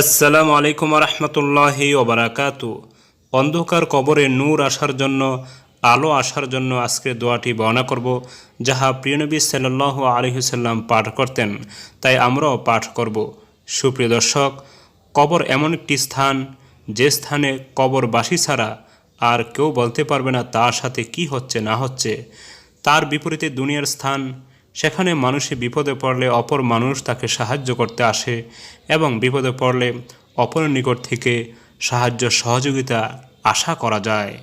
আসসালামু আলাইকুম রহমতুল্লাহি ওবরাকাতু। অন্ধকার কবরে নূর আসার জন্য, আলো আসার জন্য আজকে দোয়াটি বর্ণনা করব, যাহা প্রিয়নবী সাল্লাহ আলহিসাল্লাম পাঠ করতেন, তাই আমরাও পাঠ করব। সুপ্রিয় দর্শক, কবর এমন একটি স্থান, যে স্থানে কবরবাসী ছাড়া আর কেউ বলতে পারবে না তার সাথে কি হচ্ছে না হচ্ছে। তার বিপরীতে দুনিয়ার স্থান সেখানে মানুষে বিপদে পড়লে অপর মানুষ তাকে সাহায্য করতে আসে এবং বিপদে পড়লে অপর নিকট থেকে সাহায্য সহযোগিতা আশা করা যায়।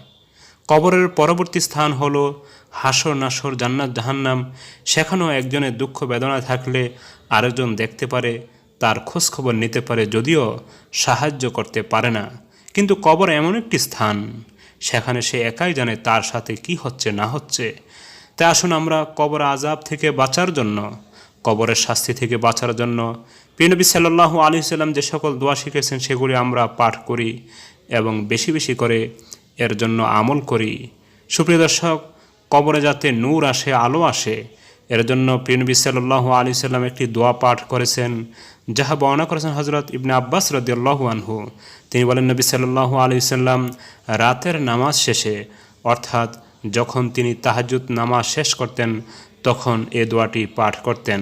কবরের পরবর্তী স্থান হল হাসর নাসর জান্নাত জাহান্নাম। সেখানেও একজনের দুঃখ বেদনা থাকলে আরেকজন দেখতে পারে, তার খোঁজখবর নিতে পারে, যদিও সাহায্য করতে পারে না। কিন্তু কবর এমন একটি স্থান, সেখানে সে একাই জানে তার সাথে কি হচ্ছে, না হচ্ছে। তাই আসুন আমরা কবর আজাব থেকে বাঁচার জন্য, কবরের শাস্তি থেকে বাঁচার জন্য। পিনবী সাল্লাহ আলী সাল্লাম যে সকল দোয়া শিখেছেন সেগুলি আমরা পাঠ করি এবং বেশি বেশি করে এর জন্য আমল করি। সুপ্রিয় দর্শক, কবরে যাতে নূর আসে, আলো আসে, এর জন্য পিনবী সাল্লাহ আলী সাল্লাম একটি দোয়া পাঠ করেছেন, যাহা বর্ণনা করেছেন হজরত ইবনে আব্বাস রদিয়াল্লাহু আনহু। তিনি বলেন, নবী সাল্লাহ আলী সাল্লাম রাতের নামাজ শেষে, অর্থাৎ যখন তিনি তাহাজুদ নামাজ শেষ করতেন, তখন এ দোয়াটি পাঠ করতেন।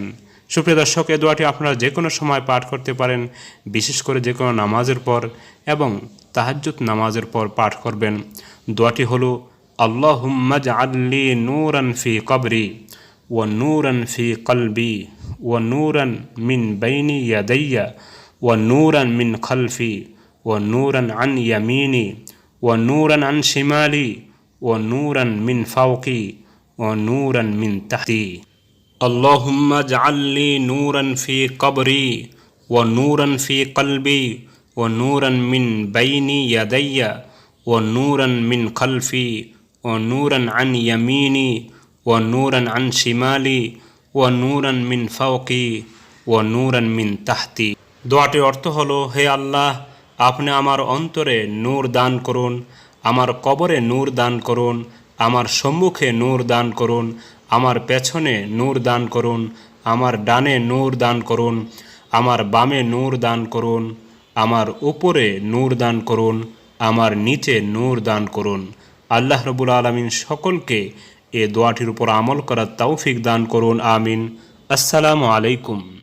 সুপ্রিয় দর্শক, এ দোয়াটি আপনারা যে কোনো সময় পাঠ করতে পারেন, বিশেষ করে যে কোনো নামাজের পর এবং তাহাজুদ নামাজের পর পাঠ করবেন। দোয়াটি হলো আল্লাহুম্মাজ আল্লি নূরান ফি কবরি ও নূরান ফি কলবি ও নূরান মিন বাইনি ইয়াদাইয়া ও নূরান মিন খলফি ও নূরান আন ইয়ামিনি ও নূরান আন শিমালি ونورا من فوقي ونورا من تحتي اللهم اجعل لي نورا في قبري ونورا في قلبي ونورا من بين يدي ونورا من خلفي ونورا عن يميني ونورا عن شمالي ونورا من فوقي ونورا من تحتي দোয়াটির অর্থ হলো হে আল্লাহ আপনি আমার অন্তরে নূর দান করুন আমার কবরে নূর দান করুন, আমার সম্মুখে নূর দান করুন, আমার পেছনে নূর দান করুন, আমার ডানে নূর দান করুন, আমার বামে নূর দান করুন, আমার উপরে নূর দান করুন, আমার নিচে নূর দান করুন। আল্লাহ রবুল আলমিন সকলকে এ দোয়াটির উপর আমল করার তৌফিক দান করুন, আমিন। আসসালামু আলাইকুম।